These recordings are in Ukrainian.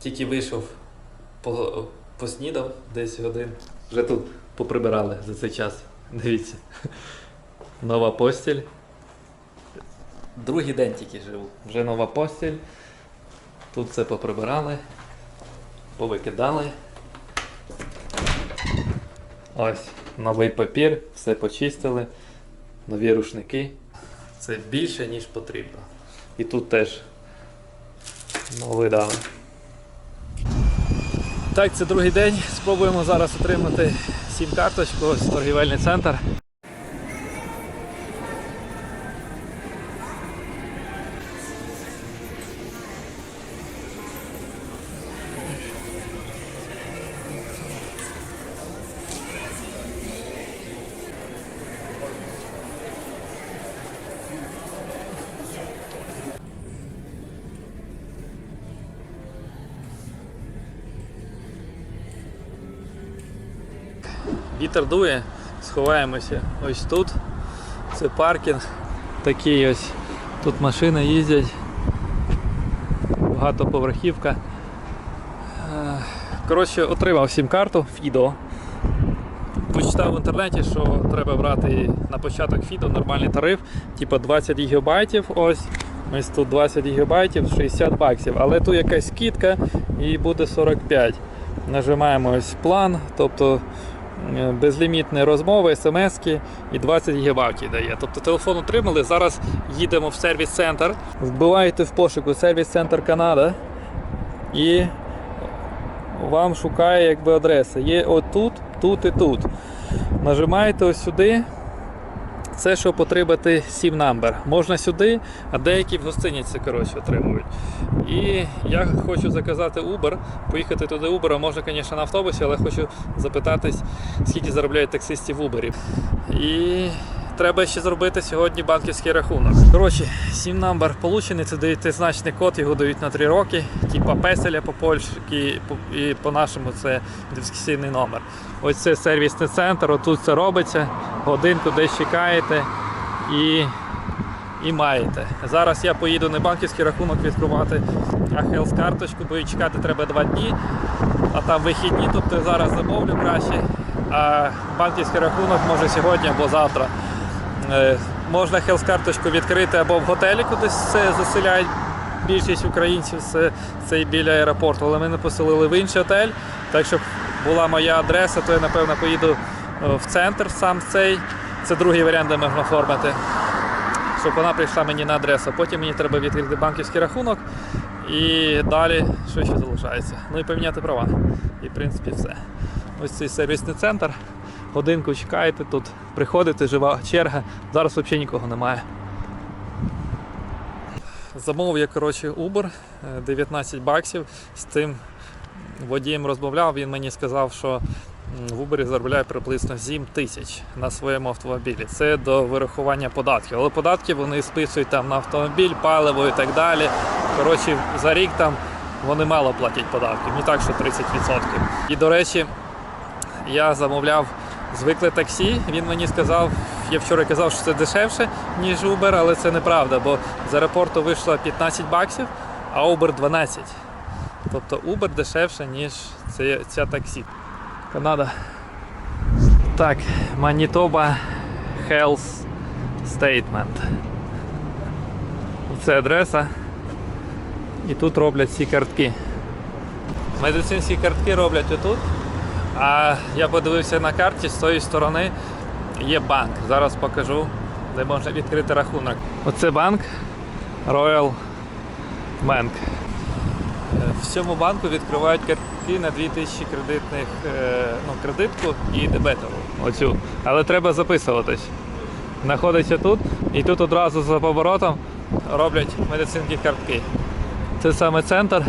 Тільки вийшов, по, поснідав десь годин. Вже тут поприбирали за цей час. Дивіться. Нова постіль. Другий день тільки живу. Вже нова постіль. Тут все поприбирали, повикидали. Ось новий папір, все почистили, нові рушники. Це більше, ніж потрібно. І тут теж новий дали. Так, це другий день. Спробуємо зараз отримати сім-карточку, ось торгівельний центр. Вітер дує, сховаємося ось тут. Це паркінг. Такий ось. Тут машини їздять. Багатоповерхівка. Е, Коротше, отримав сім-карту Фідо. Почитав в інтернеті, що треба брати на початок Фідо нормальний тариф, типу 20 гігабайтів. Ось. Ось тут 20 гігабайтів, 60 баксів. Але тут якась скидка і буде 45. Нажимаємо ось план, тобто безлімітні розмови, смски і 20 гігабайтів дає. Тобто телефон отримали. Зараз їдемо в сервіс-центр. Вбиваєте в пошуку сервіс-центр Канада і вам шукає якби адреса. Є отут, тут і тут. Нажимаєте ось сюди. Це щоб отримати сім number. Можна сюди, а деякі в гостиниці коротше, отримують. І я хочу заказати Uber, поїхати туди Uber, можна, звісно, на автобусі, але хочу запитатись, скільки заробляють таксисти в Uber. І треба ще зробити сьогодні банківський рахунок. Коротше, сім number получений, це дев'ятизначний код, його дають на 3 роки, типа песеля по польськи і по-нашому це ідентифікаційний номер. Ось це сервісний центр, отут це робиться, годинку десь чекаєте і, і маєте. Зараз я поїду не банківський рахунок відкривати, а Health карточку, бо її чекати треба 2 дні, а там вихідні, тобто зараз замовлю краще. А банківський рахунок може сьогодні або завтра. Е, Можна Health карточку відкрити або в готелі, кудись це заселяють більшість українців, це, це біля аеропорту, але мене поселили в інший готель. Так щоб була моя адреса, то я напевно поїду е, в центр сам цей. Це другий варіант, де можна оформити. Щоб вона прийшла мені на адресу. Потім мені треба відкрити банківський рахунок і далі що ще залишається. Ну і поміняти права. І в принципі все. Ось цей сервісний центр. Годинку чекаєте тут, приходите, жива черга. Зараз взагалі нікого немає. Замовив я коротше Uber е, 19 баксів. З тим водієм розмовляв, він мені сказав, що в Uber заробляє приблизно 7 тисяч на своєму автомобілі. Це до вирахування податків. Але податки вони списують там на автомобіль, паливо і так далі. Коротше, за рік там вони мало платять податків, не так, що 30%. І до речі, я замовляв звикле таксі. Він мені сказав, я вчора казав, що це дешевше, ніж Uber, але це неправда, бо з аеропорту вийшло 15 баксів, а Uber 12. Тобто Uber дешевше, ніж це, ця таксі. Канада. Так, Manitoba Health Statement. Це адреса. І тут роблять ці картки. Медицинські картки роблять отут. А я подивився на карті, з тої сторони є банк. Зараз покажу, де можна відкрити рахунок. Оце банк Royal Bank. Е, В цьому банку відкривають картки на 2000 кредитних е, ну, кредитку і дебетову. Оцю. Але треба записуватись. Знаходиться тут і тут одразу за поворотом роблять медицинські картки. Це саме центр.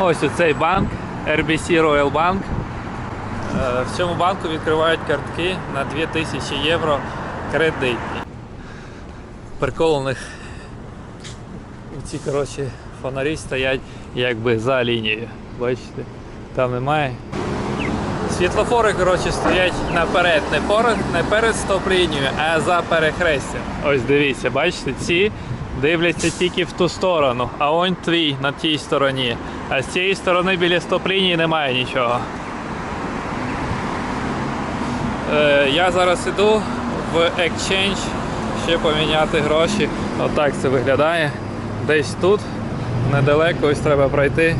Ось оцей банк, RBC Royal Bank. Е, В цьому банку відкривають картки на 2000 євро кредитні. Прикол у них ці коротше, фонарі стоять якби за лінією. Бачите? Там немає. Світлофори коротше, стоять наперед, не перед, не перед стоп-лінією, а за перехрестям. Ось дивіться, бачите, ці дивляться тільки в ту сторону, а он твій на тій стороні. А з цієї сторони біля стоп-лінії немає нічого. Е, я зараз іду в Exchange ще поміняти гроші. Отак це виглядає. Десь тут, недалеко, ось треба пройти.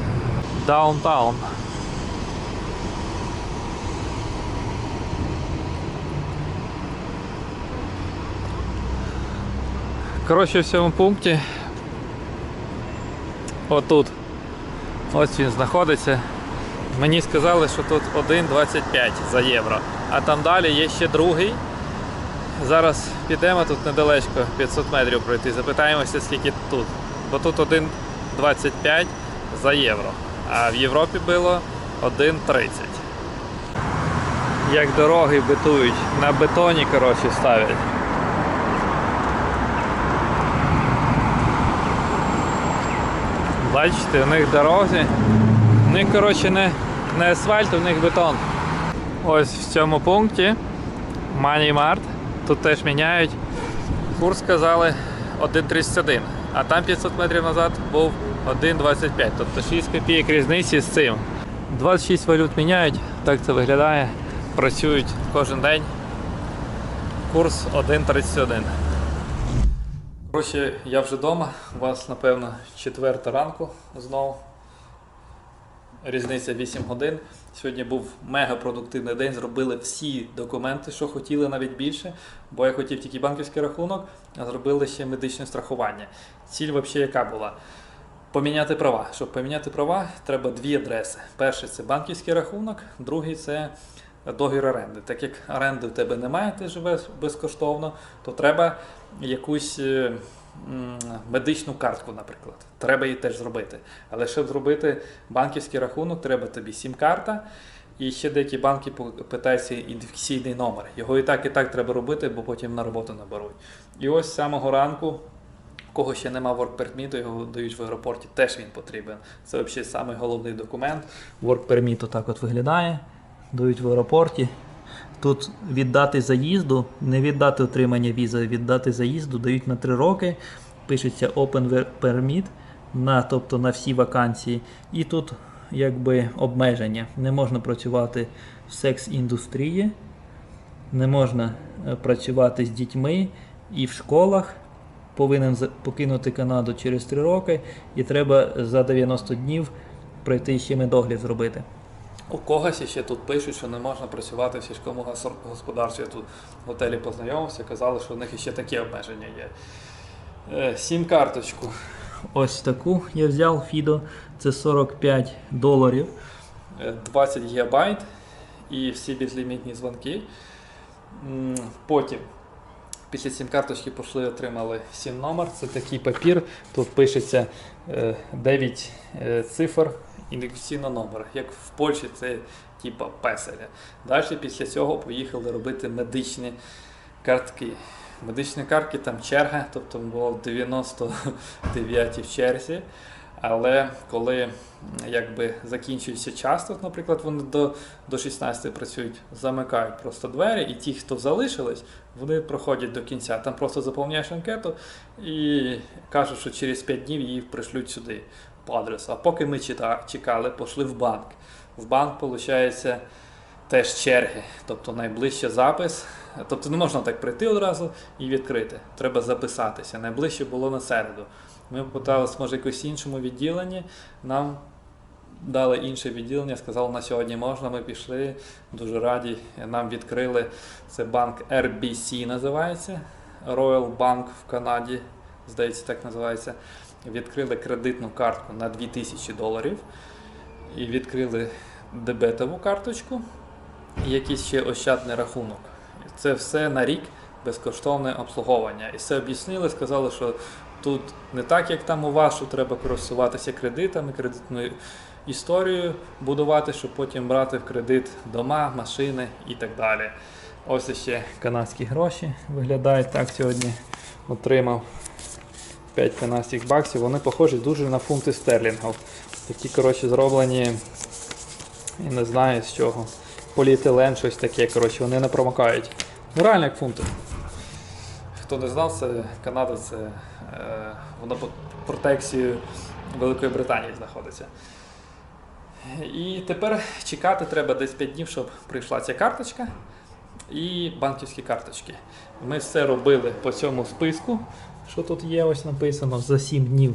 Даунтаун. Коротше, в цьому пункті. Отут. Ось він знаходиться. Мені сказали, що тут 1,25 за євро. А там далі є ще другий. Зараз підемо тут недалечко 500 метрів пройти. Запитаємося, скільки тут. Бо тут 1,25 за євро. А в Європі було 1,30. Як дороги бетують, на бетоні коротше ставлять. Бачите, у них дороги. У них, коротше, не, не асфальт, у них бетон. Ось в цьому пункті Money Mart. Тут теж міняють. Курс сказали 1,31, а там 500 метрів назад був 1,25. Тобто 6 копійок різниці з цим. 26 валют міняють, так це виглядає. Працюють кожен день. Курс 1,31. Коротше, я вже вдома. У вас, напевно, четверта ранку знову. Різниця 8 годин. Сьогодні був мега продуктивний день. Зробили всі документи, що хотіли, навіть більше. Бо я хотів тільки банківський рахунок, а зробили ще медичне страхування. Ціль взагалі яка була? Поміняти права. Щоб поміняти права, треба дві адреси. Перший це банківський рахунок, другий це договір оренди. Так як оренди в тебе немає, ти живеш безкоштовно, то треба якусь е, медичну картку, наприклад. Треба її теж зробити. Але щоб зробити банківський рахунок, треба тобі сім-карта. І ще деякі банки питаються ідентифікаційний номер. Його і так, і так треба робити, бо потім на роботу наберуть. І ось з самого ранку, кого ще нема work permit, його дають в аеропорті, теж він потрібен. Це взагалі самий головний документ. Permit отак от виглядає. Дають в аеропорті. Тут віддати заїзду, не віддати отримання візи, віддати заїзду дають на 3 роки. Пишеться Open Permit, на, тобто на всі вакансії. І тут якби обмеження. Не можна працювати в секс-індустрії, не можна е, працювати з дітьми і в школах. Повинен покинути Канаду через 3 роки, і треба за 90 днів пройти ще медогляд зробити. У когось ще тут пишуть, що не можна працювати в сільському гос- господарстві. Я тут в готелі познайомився, казали, що у них ще такі обмеження є. Е, Сім-карточку. Ось таку я взяв Фідо. Це 45 доларів, е, 20 гігабайт і всі безлімітні дзвонки. Потім після сім-карточки пішли, отримали сім номер. Це такий папір. Тут пишеться 9 цифр ідентифікаційного номера. Як в Польщі це типа песеля. Далі після цього поїхали робити медичні картки. Медичні картки там черга, тобто було 99 в черзі. Але коли якби закінчується час, тут, наприклад, вони до, до 16 працюють, замикають просто двері, і ті, хто залишились, вони проходять до кінця. Там просто заповняєш анкету і кажуть, що через 5 днів її пришлють сюди по. А поки ми чекали, пішли в банк. В банк, виходить, теж черги, тобто найближче запис. Тобто не можна так прийти одразу і відкрити. Треба записатися. Найближче було на середу. Ми попиталися, може, якось іншому відділенні. Нам дали інше відділення, сказали, на сьогодні можна. Ми пішли, дуже раді. Нам відкрили. Це банк RBC називається. Royal Bank в Канаді, здається, так називається. Відкрили кредитну картку на 2000 доларів. І відкрили дебетову карточку і якийсь ще ощадний рахунок. Це все на рік безкоштовне обслуговування. І все об'яснили, сказали, що тут не так, як там у вас, що треба користуватися кредитами, кредитною історією будувати, щоб потім брати в кредит дома, машини і так далі. Ось ще канадські гроші виглядають так сьогодні. Отримав 5 канадських баксів. Вони похожі дуже на фунти стерлінгів. Такі, коротше, зроблені, я не знаю з чого. Поліетилен, щось таке, коротше, вони не промокають. Ну реально як фунти. хто не знав, це Канада це е, вона під протекцією Великої Британії знаходиться. І тепер чекати треба десь 5 днів, щоб прийшла ця карточка і банківські карточки. Ми все робили по цьому списку, що тут є, ось написано. За 7 днів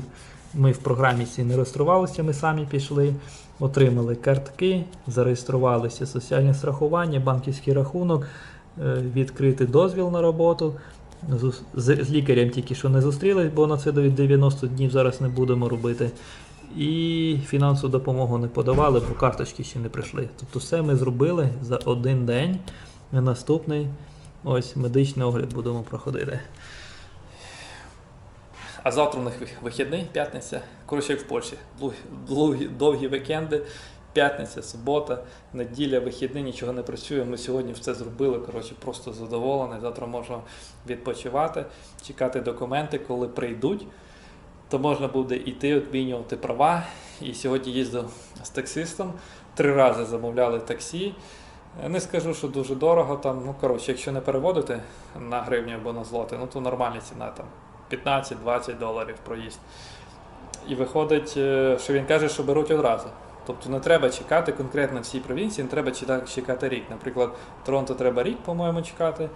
ми в програмі цій не реєструвалися, ми самі пішли, отримали картки, зареєструвалися соціальне страхування, банківський рахунок, е, відкрити дозвіл на роботу. З, лікарем тільки що не зустрілись, бо на це дають 90 днів зараз не будемо робити. І фінансову допомогу не подавали, бо карточки ще не прийшли. Тобто все ми зробили за один день. На наступний ось медичний огляд будемо проходити. А завтра у них вихідний, п'ятниця. Коротше, як в Польщі. Блу- Довгі вікенди, п'ятниця, субота, неділя, вихідний, нічого не працює. Ми сьогодні все зробили. Коротше, просто задоволені. Завтра можна відпочивати, чекати документи, коли прийдуть. То можна буде йти, обмінювати права. І сьогодні їздив з таксистом. Три рази замовляли таксі. Не скажу, що дуже дорого там. Ну коротше, якщо не переводити на гривню або на злоти, ну то нормальна ціна там 15-20 доларів проїзд. І виходить, е, що він каже, що беруть одразу. Тобто не треба чекати конкретно в цій провінції, не треба чекати рік. Наприклад, в Торонто треба рік, по-моєму, чекати,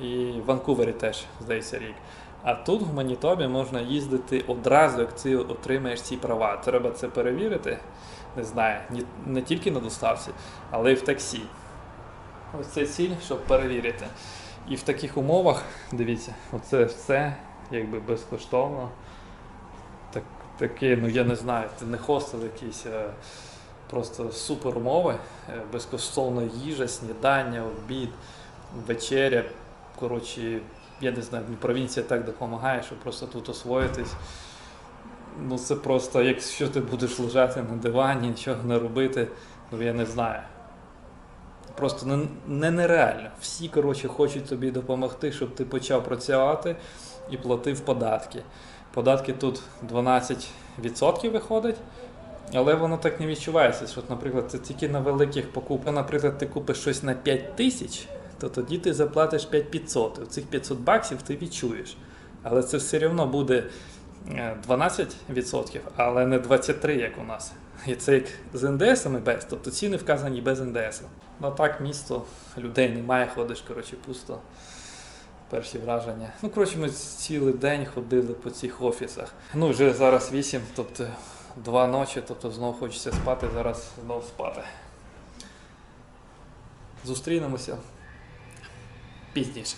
і в Ванкувері теж, здається, рік. А тут в Манітобі можна їздити одразу, як ти отримаєш ці права. Треба це перевірити. Не знаю, не тільки на доставці, але й в таксі. Ось це ціль, щоб перевірити. І в таких умовах, дивіться, оце все якби безкоштовно. Так, таке, ну я не знаю, це не хостел якийсь, просто супер умови. Е, Безкоштовна їжа, снідання, обід, вечеря. Коротше, я не знаю, провінція так допомагає, щоб просто тут освоїтись. Ну це просто, якщо ти будеш лежати на дивані, нічого не робити, ну я не знаю. Просто не, не нереально. Всі, коротше, хочуть тобі допомогти, щоб ти почав працювати і платив податки. Податки тут 12% виходить, але воно так не відчувається. Що, наприклад, це тільки на великих покупках. Наприклад, ти купиш щось на 5 тисяч, то тоді ти заплатиш 5500. І Цих 500 баксів ти відчуєш. Але це все одно буде 12%, але не 23%, як у нас. І це як з НДСами без, тобто ціни вказані без НДС. Ну так, місто, людей немає, ходиш, коротше, пусто. Перші враження. Ну, коротше, ми цілий день ходили по цих офісах. Ну, вже зараз 8, тобто 2 ночі, тобто знову хочеться спати, зараз знову спати. Зустрінемося пізніше.